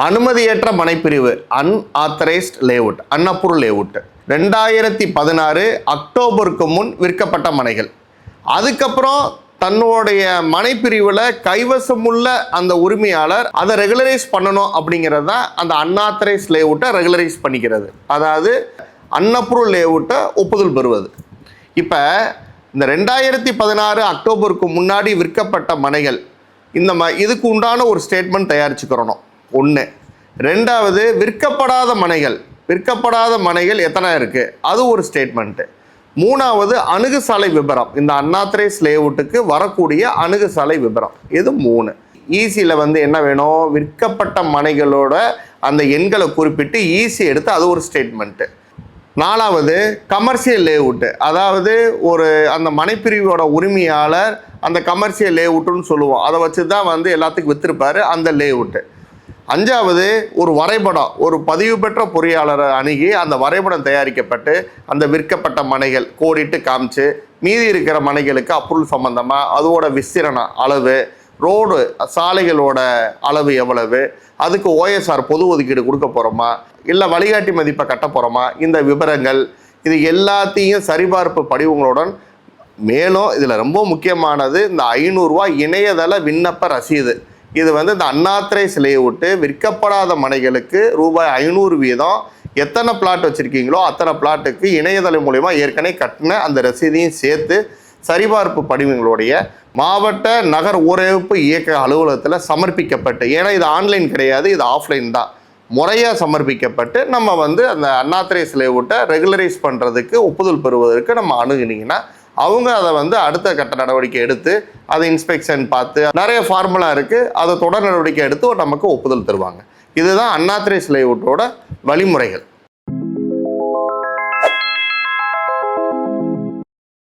அனுமதியற்ற மனைப்பிரிவு unauthorised layout Annapur layout ரெண்டாயிரத்தி பதினாறு அக்டோபருக்கு முன் விற்கப்பட்ட மனைகள். அதுக்கப்புறம் தன்னுடைய மனைப்பிரிவில் கைவசமுள்ள அந்த உரிமையாளர் அதை ரெகுலரைஸ் பண்ணணும் அப்படிங்கிறது தான் அந்த அன்ஆத்தரைஸ் லேஅவுட்டை ரெகுலரைஸ் பண்ணிக்கிறது. அதாவது அன்னப்ரூவ் லேஅவுட்டை ஒப்புதல் பெறுவது. இப்போ இந்த ரெண்டாயிரத்தி பதினாறு அக்டோபருக்கு முன்னாடி விற்கப்பட்ட மனைகள் இந்த ம இதுக்கு உண்டான ஒரு ஸ்டேட்மெண்ட் தயாரிச்சுக்கிறணும். ஒன்று ரெண்டாவது விற்கப்படாத மனைகள். விற்கப்படாத மனைகள் எத்தனை இருக்குது அது ஒரு ஸ்டேட்மெண்ட்டு மூணாவது அணுகுசாலை விபரம். இந்த அண்ணாத்திரை ஸ்லேவுட்டுக்கு வரக்கூடிய அணுகுசாலை விபரம். இது மூணு. ஈசியில் வந்து என்ன வேணும்? விற்கப்பட்ட மனைகளோட அந்த எண்களை குறிப்பிட்டு ஈசி எடுத்து அது ஒரு ஸ்டேட்மெண்ட்டு நாலாவது கமர்ஷியல் லேஅவுட்டு அதாவது ஒரு அந்த மனைப்பிரிவோட உரிமையாளர் அந்த கமர்ஷியல் லேஅவுட்டுன்னு சொல்லுவோம் அதை வச்சு தான் வந்து எல்லாத்துக்கும் விற்றுருப்பாரு அந்த லேஅவுட்டு அஞ்சாவது ஒரு வரைபடம் ஒரு பதிவு பெற்ற பொறியாளரை அணுகி அந்த வரைபடம் தயாரிக்கப்பட்டு அந்த விற்கப்பட்ட மனைகள் கோடிட்டு காமிச்சு மீதி இருக்கிற மனைகளுக்கு அப்ரூவல் சம்மந்தமாக அதோட விஸ்திரணம் அளவு ரோடு சாலைகளோட அளவு எவ்வளவு அதுக்கு ஓஎஸ்ஆர் பொது ஒதுக்கீடு கொடுக்க போகிறோமா இல்லை வழிகாட்டி மதிப்பை கட்ட போகிறோமா இந்த விவரங்கள் இது எல்லாத்தையும் சரிபார்ப்பு படிவங்களுடன் மேலும் இதில் ரொம்ப முக்கியமானது இந்த ஐநூறுரூவா இணையதள விண்ணப்ப ரசீது. இது வந்து இந்த அண்ணாத்திரை சிலையை விட்டு விற்கப்படாத மனைகளுக்கு ரூபாய் ஐநூறு வீதம் எத்தனை பிளாட் வச்சுருக்கீங்களோ அத்தனை பிளாட்டுக்கு இணையதளம் மூலயமா ஏற்கனவே கட்டின அந்த ரசீதையும் சேர்த்து சரிபார்ப்பு படிவங்களுடைய மாவட்ட நகர் ஊரமைப்பு இயக்க அலுவலகத்தில் சமர்ப்பிக்கப்பட்டு ஏன்னா இது ஆன்லைன் கிடையாது இது ஆஃப்லைன் தான். முறையாக சமர்ப்பிக்கப்பட்டு நம்ம வந்து அந்த அண்ணாத்திரை சிலை விட்ட ரெகுலரைஸ் பண்ணுறதுக்கு ஒப்புதல் பெறுவதற்கு நம்ம அணுகுனீங்கன்னா அவங்க அதை வந்து அடுத்த கட்ட நடவடிக்கை எடுத்து அதை இன்ஸ்பெக்ஷன் பார்த்து நிறைய ஃபார்முலா இருக்குது அதை தொடர் நடவடிக்கை எடுத்து நமக்கு ஒப்புதல் தருவாங்க. இதுதான் அண்ணாத்திரை சிலை விட்டோட வழிமுறைகள்.